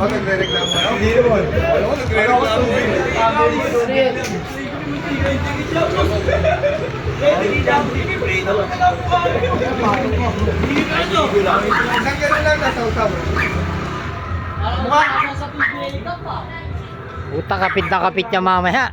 Oh, nagre-reklamo na? Hindi naman. Ano ko, nagre-reklamo. Isang ganun lang nasa usap. Puta kapit na kapit niya mamaya.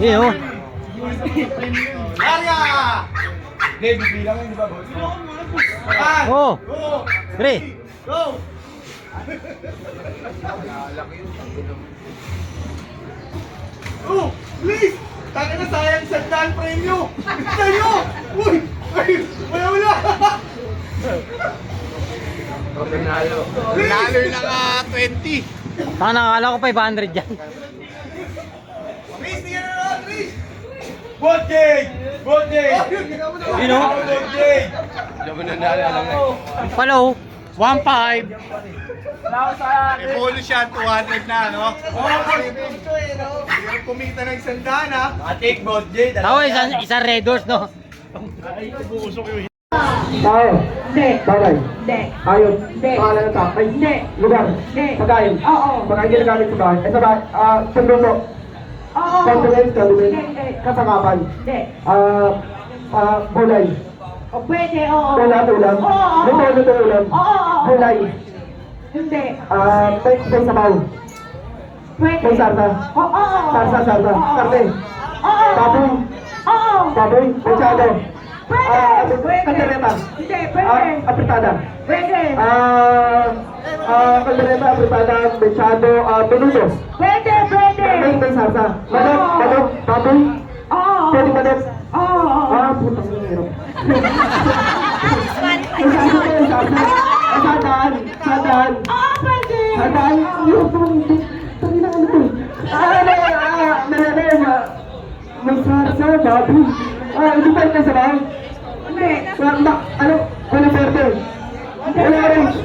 Yun oh. Arya! Hindi, bibilang yun, di ba? One, Oh. two, Pre. go! Oh, please! Taka na sayang sa dan premyo! Tayo! Uy! Ay! Wala wala! Panalo. Panalo na ka 20! Taka nakakala ko 500 yan. Please, tingnan na lang, please! Botjay! Botjay! Oh. Botjay! Hindi mo nanalo lang Follow. 1.5. Ipolo siya, 200 na, no? Eh? Hindi kumita ng isang daan, ha? Matik, Botjay! Tao isang, isang red doors no. Tao. Hindi. Bagay. Hindi. Ayun. Hindi. Pangalan ng tao. Ay, Hindi. Lugar. Hindi. Pagkain. Oo. Pagkain ginagamit sa bahay. Ay, sa bahay. Ah, sundalo. Oo. Condiment, condiment. Hindi, hindi. Kasakapan. Hindi. Ah, ah, bulay. O pwede, oo. Ulam, ulam. Oo, oo. Luto, luto, ulam. Oo, oo. Bulay. Hindi. Ah, may, may sabaw. Pwede. May sarsa. Oo, oo, oo. Sarsa, sarsa. Oo. Baboy. Oo. Baboy. Machado. Pwede. Ah, kaldereta. Hindi, Ah, pwede. apritada. Pwede. Ah, ah, kaldereta, apritada, machado, ah, menudo. Pwede. May, may sarsa. Manok, Oo. manok, baboy. Oo. Pwede manok. Oo, oo. Ah, putang meron. May sarsa, may sarsa. Ah, sadaan, sadaan. Oo, pwede. Sadaan, yung tumangin. Tangin na ano to? Ah, ano, ah, nanay, ah, may sarsa, baboy. Ah, hindi pa rin sa bahay. Hindi. Ma, ano, wala verde. Wala orange.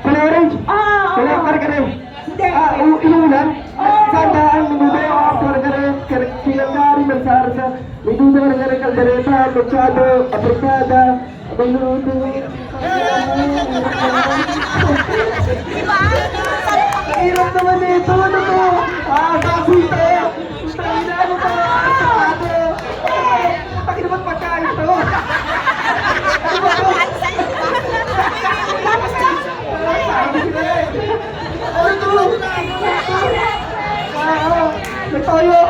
Wala orange. Oo, Wala oo. karkare. Hindi. Ah, inuulan. Sandaan, minuto, minuto, karkare, kaldereta, machado, apritada, minuto. Hirap naman ito, ano to? Ah, baboy tayo. Tayo na, ano to? Eh, Paki naman pagkain to. Ano to? Ah, oh, may toyo.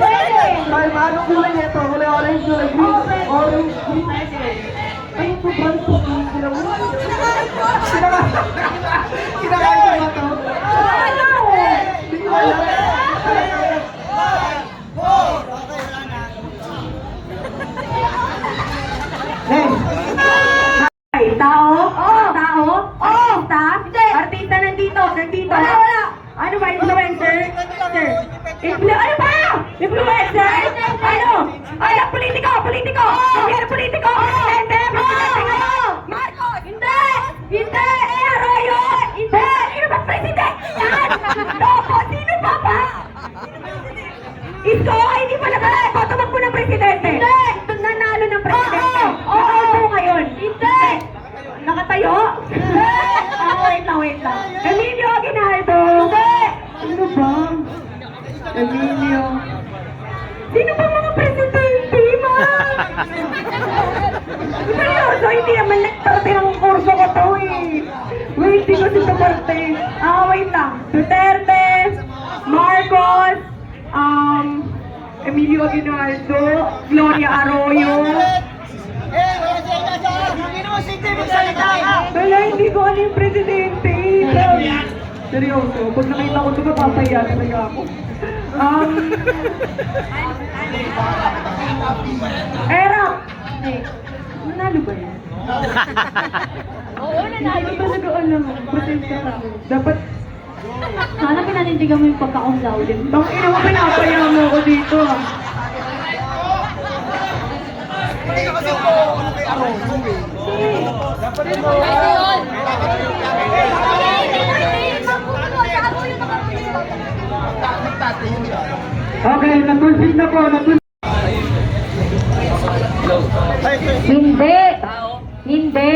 Pwede. Ay, anong kulay nito? Kulay orange, kulay green. Orange, green. Ay, sobrang po. Kinaka... Kinakain ko ba to? Hindi ko alam. Hey, Ay, tao? Oo. Tao? Artista? Hindi. Artista nandito, nandito. Wala, wala. Ano ba, influencer? Sir. Influ ano ba? Influencer? Ano? Ay, ang politiko, politiko. Hindi ano politiko. Presidente, presidente ngayon. Marcos. Hindi. Hindi. Eh, Arroyo. Hindi. Sino ba presidente? Yan. Loko. Sino ba ba? Isko, hindi pa nag-boto tumakbo ng presidente. Hindi. Nanalo ng presidente. Oo. Oo. ngayon. Hindi. Nakatayo? Ah, wait lang, Emilio Aguinaldo. Hindi. Sino ba? Emilio. Sino ba mga presidente, ma? Seryoso, hindi naman nagtarte ng kurso ko to eh. Wait, hindi ko si Duterte. Ah, wait lang. Duterte, Marcos, um, Emilio Aguinaldo, Gloria Arroyo. Wala, hindi ko ano yung presidente. Seryoso, pag nakita ko ito, mapapahiya talaga ako. Um, Erap! Hindi. Nanalo ba yan? Oo, nanalo. Hindi ko talaga alam. Protesta ka. Dapat, sana pinanindigan mo yung pagkakunlawlim. Bang ina mo, pinapaya mo ako dito ah. Okay, natulsig na po, natulsig. Hindi! Hindi!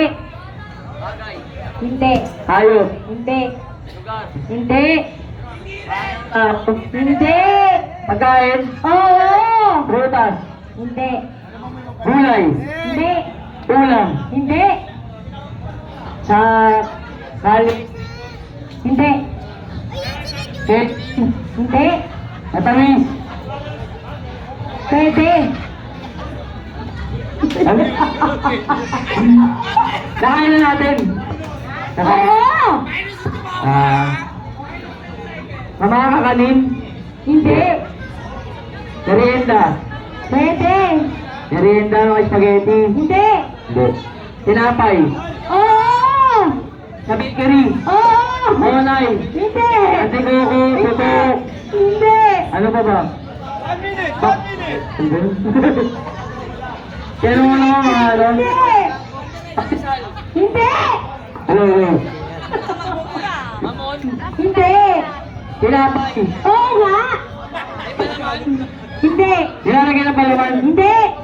Hindi. Hayop. Hindi. Hindi. Ah, Hindi. pagkain. Oo. Prutas. Hindi. Gulay. Hindi. Ulam. Hindi. Sa kali. Hindi. Cake. Hindi. Matamis. Pwede. Nakain na natin. Nakain. Oo. Ah. Mamakakanin. Hindi. Merienda. Pwede. Merienda ng spaghetti. Hindi. Hindi. Tinapay. Oo. Sa bakery. Oo. Monay. Hindi. Antikoko. Tutok. Hindi. Ano pa ba? One minute, one minute. Hindi. Kaya naman mga ano? Hindi. Hindi. Ano, ano? Hindi. Tinapay. Oo nga. Hindi. Nilalagyan ng palaman. Hindi.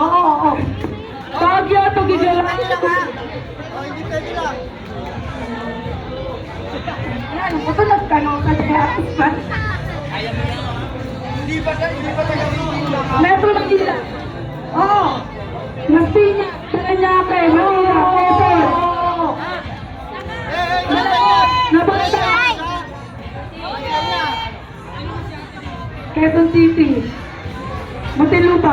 Oo, oo, oo. Baguio, Tugigil. Oh, hindi pwede lang. Yan, patulog ka nung kasi Hindi ba, hindi ba ka? Metro Manila. Oo. Nagpinya. Paranaque. Manila. Quezon. Eh, eh, ganyan. Nabantay. Quezon City. Muntinlupa.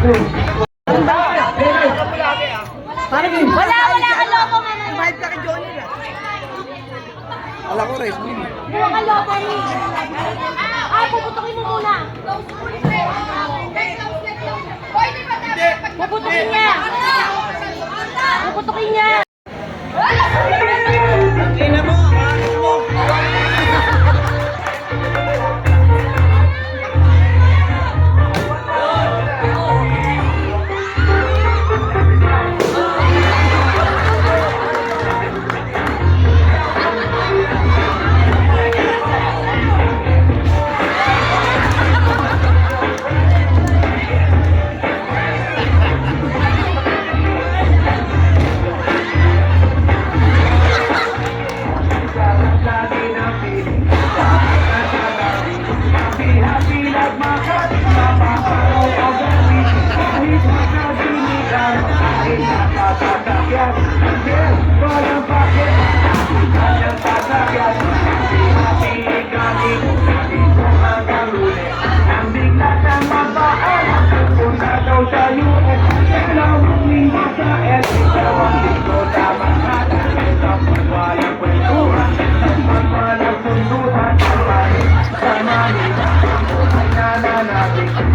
Wala, wala ka loko mo. Kahit ka kay Johnny na. Alam ko, Res. Wala ka loko ni. Ah, puputukin mo muna. Puputukin niya. Puputukin niya.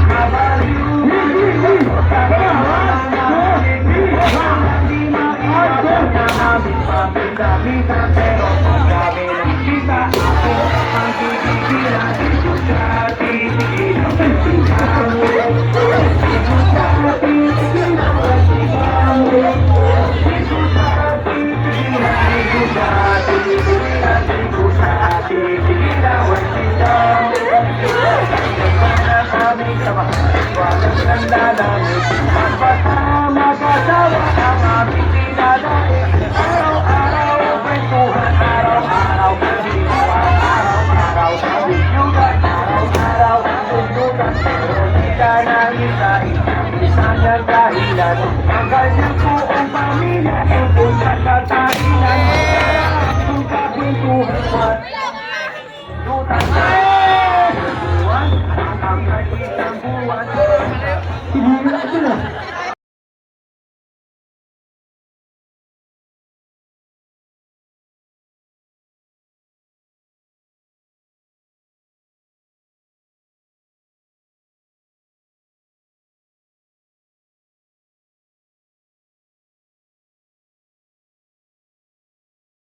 Cavaleiro Thank you. Hannah.